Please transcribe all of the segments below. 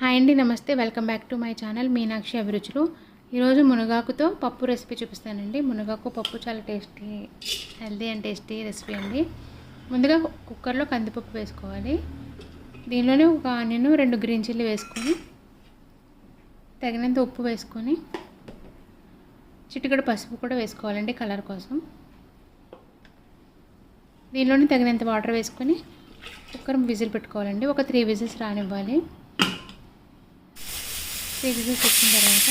Hi అండి నమస్తే. Welcome back to my channel Meenakshi Abhiruchulu. ఈరోజు మునగాకుతో పప్పు రెసిపీ చూపిస్తానండి. మునగాకు పప్పు చాలా tasty healthy and tasty recipe అండి. ముందుగా కుక్కర్లో కందిపప్పు వేసుకోవాలి. దీనిలోనే ఒక ఆనియన్ రెండు గ్రీన్ చిల్లీ వేసుకొని తగినంత ఉప్పు వేసుకొని చిటికడ పసుపు కూడా వేసుకోవాలండి కలర్ కోసం. దీనిలోనే తగినంత వాటర్ వేసుకొని కుక్కర్ విజిల్ పెట్టుకోవాలండి. ఒక త్రీ విజిల్స్ రానివ్వాలి. విజిల్స్ వచ్చిన తర్వాత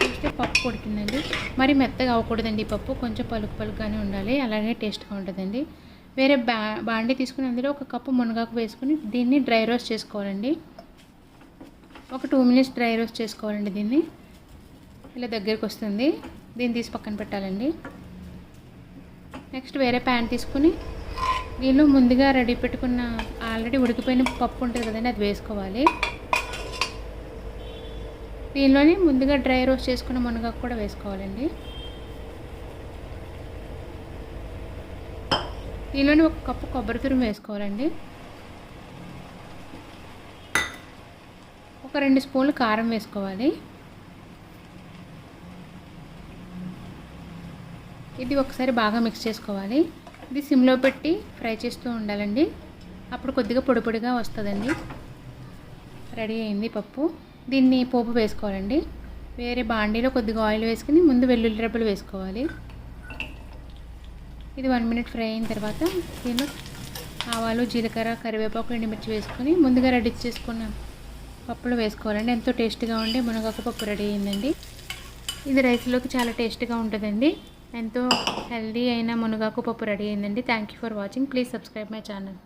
చూస్తే పప్పు ఉడికిందండి. మరి మెత్తగా అవ్వకూడదండి ఈ పప్పు. కొంచెం పలుకు పలుకుగానే ఉండాలి. అలాగే టేస్ట్గా ఉంటుందండి. వేరే బా బాండి తీసుకుని అందులో ఒక కప్పు మునగాకు వేసుకుని దీన్ని డ్రై రోస్ట్ చేసుకోవాలండి. ఒక టూ మినిట్స్ డ్రై రోస్ట్ చేసుకోవాలండి దీన్ని. ఇలా దగ్గరికి వస్తుంది. దీన్ని తీసి పక్కన పెట్టాలండి. నెక్స్ట్ వేరే ప్యాన్ తీసుకుని దీనిలో ముందుగా రెడీ పెట్టుకున్న ఆల్రెడీ ఉడికిపోయిన పప్పు ఉంటుంది కదండి అది వేసుకోవాలి. దీనిలోనే ముందుగా డ్రై రోస్ట్ చేసుకున్న మునగాకు కూడా వేసుకోవాలండి. దీనిలోనే ఒక కప్పు కొబ్బరి తురుము వేసుకోవాలండి. ఒక రెండు స్పూన్లు కారం వేసుకోవాలి. ఇది ఒకసారి బాగా మిక్స్ చేసుకోవాలి. ఇది సిమ్లో పెట్టి ఫ్రై చేస్తూ ఉండాలండి. అప్పుడు కొద్దిగా పొడి పొడిగా వస్తుందండి. రెడీ అయింది పప్పు. దీన్ని పోపు వేసుకోవాలండి. వేరే బాండీలో కొద్దిగా ఆయిల్ వేసుకుని ముందు వెల్లుల్లి రెబ్బలు వేసుకోవాలి. ఇది వన్ మినిట్ ఫ్రై అయిన తర్వాత దీనిలో ఆవాలు జీలకర్ర కరివేపాకు ఎండుమిర్చి వేసుకొని ముందుగా రెడీ చేసుకున్న పప్పులు వేసుకోవాలండి. ఎంతో టేస్ట్గా ఉండే మునగాకు పప్పు రెడీ అయిందండి. ఇది రైస్లోకి చాలా టేస్ట్గా ఉంటుందండి. ఎంతో హెల్దీ అయిన మునగాకు పప్పు రెడీ అయిందండి. Thank you for watching. Please subscribe my channel.